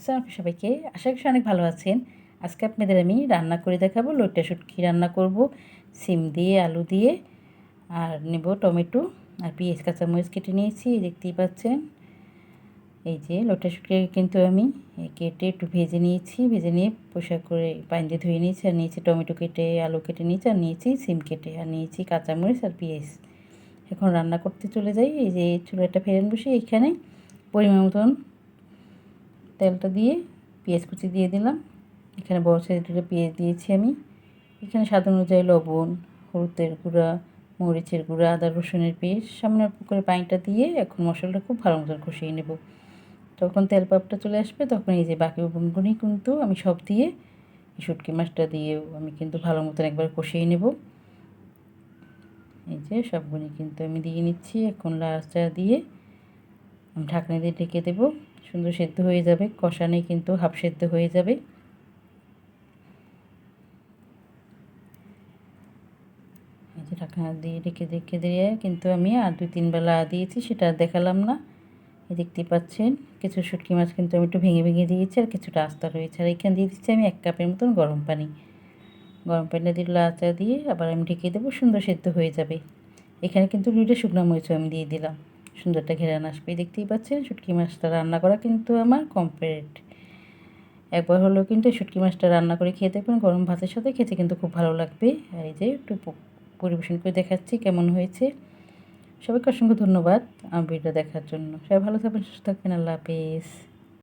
আসসালামু সবাইকে। আশা করি অনেক ভালো আছেন। আজকে আপনাদের আমি রান্না করে দেখাবো। লোটা শুটকি রান্না করব। সিম দিয়ে, আলু দিয়ে, আর নেব টমেটো আর পেঁয়াজ, কাঁচামরিচ কেটে নিয়েছি দেখতেই পাচ্ছেন। এই যে লোটা শুটকি কিন্তু আমি কেটে একটু ভেজে নিয়েছি। ভেজে নিয়ে পোশাক করে পানি ধুয়ে নিয়েছি আর নিয়েছি টমেটো কেটে, আলু কেটে নিয়েছি আর নিয়েছি সিম কেটে আর নিয়েছি কাঁচামরিচ আর পেঁয়াজ। এখন রান্না করতে চলে যাই। এই যে চুলাটা ফেরেন বসে এখানে পরিমাণ মতন তেলটা দিয়ে পেঁয়াজ কুচি দিয়ে দিলাম। এখানে বড় সাইজ দুটো পেঁয়াজ দিয়েছি আমি। এখানে স্বাদ অনুযায়ী লবণ, হলুদের গুঁড়া, মরিচের গুঁড়া, আদা, রসুনের পেস্ট সামনে অল্প করে পানিটা দিয়ে এখন মশলাটা খুব ভালো মতন কষিয়ে নেব। তখন তেল পাপটা চলে আসবে তখন এই যে বাকি উপকরণগুলি কিন্তু আমি সব দিয়ে এই শুটকি মাছটা দিয়েও আমি কিন্তু ভালো মতন একবার কষিয়ে নেব। এই যে সবগুলি কিন্তু আমি দিয়ে নিচ্ছি। এখন লাচটা দিয়ে আমি ঢাকনা দিয়ে ঢেকে দেবো। সুন্দর সেদ্ধ হয়ে যাবে। কষানে কিন্তু হাফ সেদ্ধ হয়ে যাবে। ঢাকনা দিয়ে ঢেকে ঢেকে দিয়ে কিন্তু আমি আর দুই, তিন বেলা দিয়েছি, সেটা দেখালাম না। দেখতে পাচ্ছেন, কিছু শুটকি মাছ কিন্তু আমি একটু ভেঙে ভেঙে দিয়েছি আর কিছুটা আস্তা রয়েছে। আর এখানে দিয়ে দিচ্ছি আমি এক কাপের মতন গরম পানি। গরম পানিটা দিয়ে লাচা দিয়ে আবার আমি ঢেকে দেবো, সুন্দর সেদ্ধ হয়ে যাবে। এখানে কিন্তু দুইটা শুকনো মরিচও আমি দিয়ে দিলাম। সুন্দরটা ঘেরান আসবে দেখতেই পাচ্ছেন, শুটকি মাছটা রান্না করা কিন্তু আমার কমপ্লিট একবার হলেও কিন্তু শুটকি মাছটা রান্না করে খেয়ে দেখবেন, গরম ভাতের সাথে খেতে কিন্তু খুব ভালো লাগবে। আর এই যে একটু পরিবেশন করে দেখাচ্ছি কেমন হয়েছে। সবাইকে অসংখ্য ধন্যবাদ, আমার ভিডিও দেখার জন্য। সবাই ভালো থাকবেন, সুস্থ থাকবেন, আল্লাহ হাফিজ।